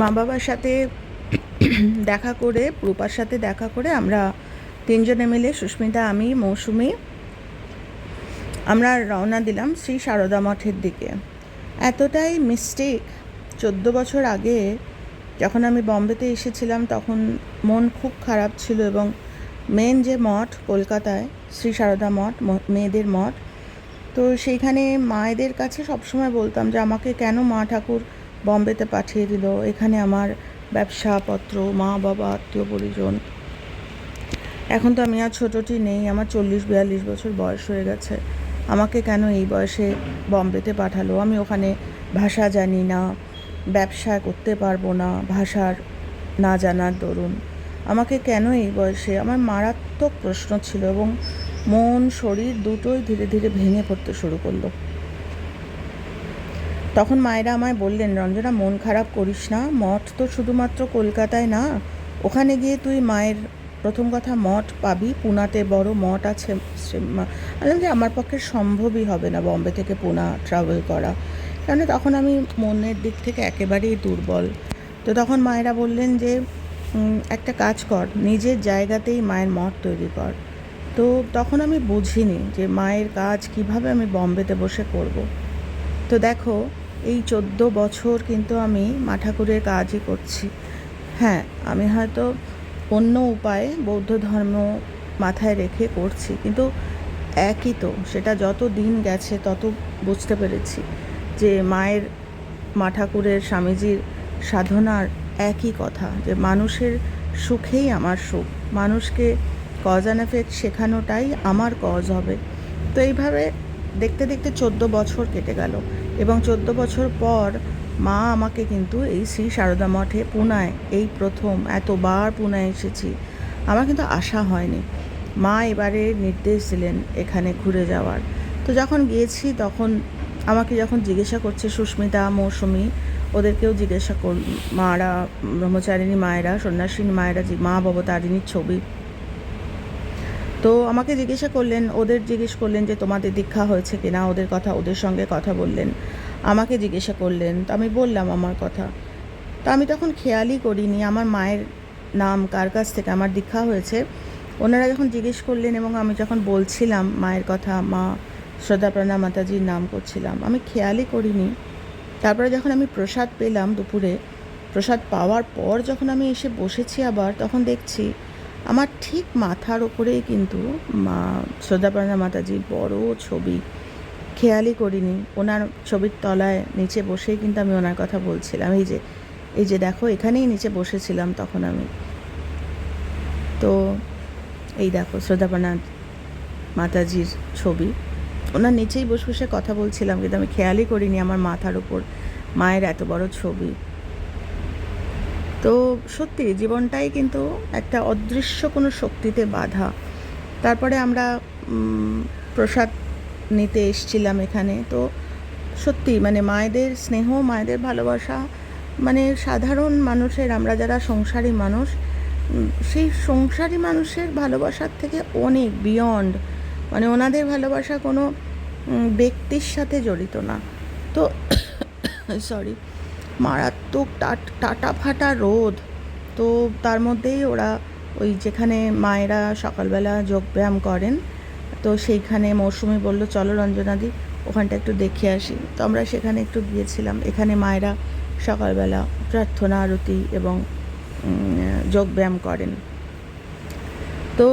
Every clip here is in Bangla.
মা বাবার সাথে দেখা করে, রূপার সাথে দেখা করে আমরা তিনজনে মিলে সুস্মিতা, আমি, মৌসুমি, আমরা রওনা দিলাম শ্রী সারদা মঠের দিকে। এতটাই মিস্টেক চোদ্দ বছর আগে যখন আমি বম্বেতে এসেছিলাম তখন মন খুব খারাপ ছিল এবং মেন যে মঠ কলকাতায়, শ্রী সারদা মঠ মেয়েদের মঠ, তো সেইখানে মায়েদের কাছে সবসময় বলতাম যে আমাকে কেন মা ঠাকুর বম্বেতে পাঠিয়ে দিল। এখানে আমার ব্যবসাপত্র, মা, বাবা, আত্মীয় পরিজন। এখন তো আমি আর ছোটোটি নেই, আমার চল্লিশ, বিয়াল্লিশ বছর বয়স হয়ে গেছে। আমাকে কেন এই বয়সে বম্বেতে পাঠালো? আমি ওখানে ভাষা জানি না, ব্যবসা করতে পারব না, ভাষার না জানার দরুন। আমাকে কেন এই বয়সে? আমার মারাত্মক প্রশ্ন ছিল এবং মন, শরীর দুটোই ধীরে ধীরে ভেঙে পড়তে শুরু করল। তখন মায়েরা আমায় বললেন, রঞ্জনা, মন খারাপ করিস না। মঠ তো শুধুমাত্র কলকাতায় না। ওখানে গিয়ে তুই মায়ের প্রথম কথা মঠ পাবি। পুনাতে বড় মঠ আছে সে- মা- বললাম যে, আমার পক্ষে সম্ভবই হবে না বম্বে থেকে পুনা ট্রাভেল করা। কারণ তখন আমি মনের দিক থেকে একেবারেই দুর্বল। তো তখন মায়েরা বললেন যে একটা কাজ কর। নিজের জায়গাতেই মায়ের মঠ তৈরি কর। তো তখন আমি বুঝিনি যে, মায়ের কাজ কীভাবে আমি বম্বেতে বসে করব। তো দেখো এই চোদ্দ বছর কিন্তু আমি মা ঠাকুরের কাজই করছি। হ্যাঁ আমি হয়তো অন্য উপায়ে বৌদ্ধ ধর্ম মাথায় রেখে করছি, কিন্তু একই তো, সেটা যত দিন গেছে তত বুঝতে পেরেছি যে মায়ের মা ঠাকুরের স্বামীজির সাধনার একই কথা, যে মানুষের সুখেই আমার সুখ। মানুষকে কজ অ্যান্ড এফেক্ট শেখানোটাই আমার কজ হবে। তো এইভাবে দেখতে দেখতে চোদ্দ বছর কেটে গেল এবং চোদ্দ বছর পর মা আমাকে কিন্তু এই শ্রী সারদা মঠে পুনায়, এই প্রথম, এতবার পুনায় এসেছি। আমার কিন্তু আশা হয়নি। মা এবারে নির্দেশ দিলেন এখানে ঘুরে যাওয়ার। তো যখন গিয়েছি তখন আমাকে যখন জিজ্ঞাসা করছে, সুস্মিতা, মৌসুমি, ওদেরকেও জিজ্ঞাসা কর মারা, ব্রহ্মচারিণী মায়েরা সন্ন্যাসিনী মায়েরা মা ভবতারিণীর ছবি তো আমাকে জিজ্ঞাসা করলেন, ওদের জিজ্ঞেস করলেন যে তোমাদের দীক্ষা হয়েছে কিনা, ওদের কথা, ওদের সঙ্গে কথা বললেন। আমাকে জিজ্ঞাসা করলেন, তো আমি বললাম আমার কথা। তো আমি তখন খেয়ালই করিনি, আমার মায়ের নাম, কার কাছ থেকে আমার দীক্ষা হয়েছে। ওনারা যখন জিজ্ঞেস করলেন এবং আমি যখন বলছিলাম মায়ের কথা, মা শ্রদ্ধাপ্রাণা মাতাজির নাম করছিলাম, আমি খেয়ালই করিনি। তারপরে যখন আমি প্রসাদ পেলাম দুপুরে, প্রসাদ পাওয়ার পর যখন আমি এসে বসেছি আবার, তখন দেখছি আমার ঠিক মাথার ওপরেই কিন্তু মা শ্রদ্ধাপ্রাণা মাতাজির বড় ছবি। খেয়ালই করিনি। ওনার ছবির তলায় নিচে বসেই কিন্তু আমি ওনার কথা বলছিলাম। এই যে এই যে দেখো, এখানেই নিচে বসেছিলাম তখন আমি। তো এই দেখো শ্রদ্ধাপ্রাণা মাতাজির ছবি। ওনার নিচেই বসে বসে কথা বলছিলাম, কিন্তু আমি খেয়ালই করিনি আমার মাথার উপর। মায়ের এত বড় ছবি। তো সত্যি জীবনটাই কিন্তু একটা অদৃশ্য কোনো শক্তিতে বাধা। তারপরে আমরা প্রসাদ নিতে এসছিলাম এখানে। তো সত্যি মানে মায়েদের স্নেহ, মায়েদের ভালোবাসা মানে সাধারণ মানুষের, আমরা যারা সংসারী মানুষ সেই সংসারী মানুষের ভালোবাসার থেকে অনেক বিয়ন্ড মানে ওনাদের ভালোবাসা কোনো ব্যক্তির সাথে জড়িত না। তো সরি মারাত্মক টাট ফাটা রোদ তো তার মধ্যেই ওরা ওই যেখানে মায়েরা সকালবেলা যোগব্যায়াম করেন, তো সেইখানে মৌসুমি বলল, চলো রঞ্জনাদি ওখানটা একটু দেখে আসি। তো আমরা সেখানে একটু গিয়েছিলাম। এখানে মায়েরা সকালবেলা প্রার্থনা, আরতি এবং যোগব্যায়াম করেন। তো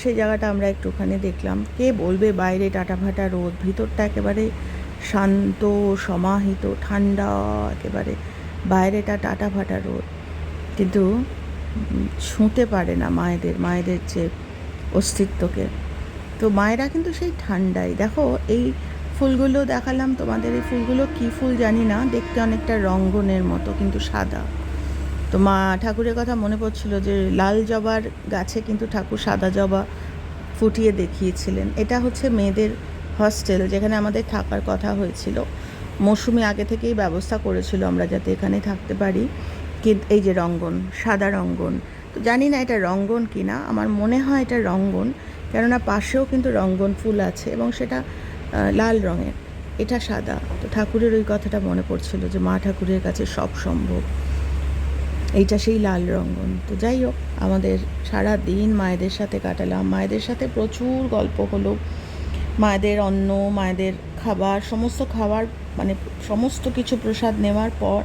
সেই জায়গাটা আমরা একটুখানি দেখলাম। কে বলবে বাইরে টাটা ফাটা রোদ ভিতরটা একেবারে শান্ত, সমাহিত, ঠান্ডা, একেবারে বাইরেটা টাটা ফাটা রোদ। কিন্তু ছুঁতে পারে না মায়েদের মায়েদের যে অস্তিত্বকে। তো মায়েরা কিন্তু সেই ঠান্ডাই। দেখো, এই ফুলগুলো দেখালাম, তোমাদের এই ফুলগুলো কী ফুল জানি না, দেখতে অনেকটা রঙ্গনের মতো, কিন্তু সাদা। তো মা ঠাকুরের কথা মনে পড়ছিল যে, লাল জবার গাছে কিন্তু ঠাকুর সাদা জবা ফুটিয়ে দেখিয়েছিলেন। এটা হচ্ছে মেয়েদের হস্টেল যেখানে আমাদের থাকার কথা হয়েছিল। মৌসুমি আগে থেকেই ব্যবস্থা করেছিল আমরা যাতে এখানে থাকতে পারি। কিন্তু এই যে রঙ্গন, সাদা রঙ্গন। তো জানি না এটা রঙ্গন কি না আমার মনে হয় এটা রঙ্গন, কেননা পাশেও কিন্তু রঙ্গন ফুল আছে এবং সেটা লাল রঙের। এটা সাদা। তো ঠাকুরের ওই কথাটা মনে পড়ছিল যে মা ঠাকুরের কাছে সব সম্ভব। এইটা সেই লাল রঙ্গন। তো যাই হোক, আমাদের সারা দিন মায়েদের সাথে কাটালাম। মায়েদের সাথে প্রচুর গল্প হলো। মায়েদের অন্ন, মায়েদের খাবার, সমস্ত খাবার মানে সমস্ত কিছু প্রসাদ নেওয়ার পর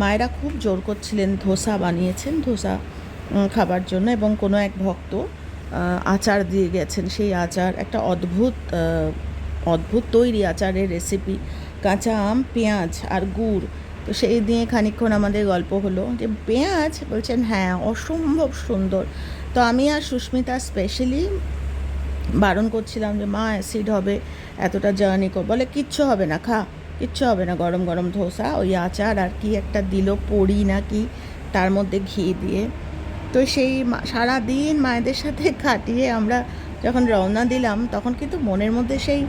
মায়েরা খুব জোর করছিলেন ধোসা বানিয়েছেন, ধোসা খাবার জন্য এবং কোনো এক ভক্ত আচার দিয়ে গেছেন। সেই আচার, একটা অদ্ভুত অদ্ভুত তৈরি আচারের রেসিপি কাঁচা আম, পেঁয়াজ আর গুড়। তো সেই দিয়ে খানিকক্ষণ আমাদের গল্প হলো যে পেঁয়াজ বলছেন হ্যাঁ অসম্ভব সুন্দর। তো আমি আর সুস্মিতা স্পেশালি বারণ করছিলাম যে, মা অ্যাসিড হবে, এতটা জার্নি কর। বলে, কিচ্ছু হবে না, খা, কিচ্ছু হবে না, গরম গরম ধোসা, ওই আচার আর কি একটা দিল পড়ি না কি, তার মধ্যে ঘি দিয়ে। তো সেই মা- সারাদিন মায়েদের সাথে কাটিয়ে আমরা যখন রওনা দিলাম, তখন কিন্তু মনের মধ্যে সেই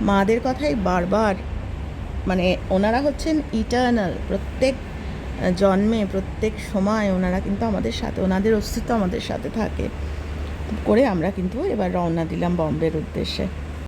মাদের কথাই বারবার মানে ওনারা হচ্ছেন ইটার্নাল প্রত্যেক জন্মে, প্রত্যেক সময় ওনারা কিন্তু আমাদের সাথে, ওনাদের অস্তিত্ব আমাদের সাথে থাকে। করে আমরা কিন্তু এবার রওনা দিলাম বম্বের উদ্দেশ্যে।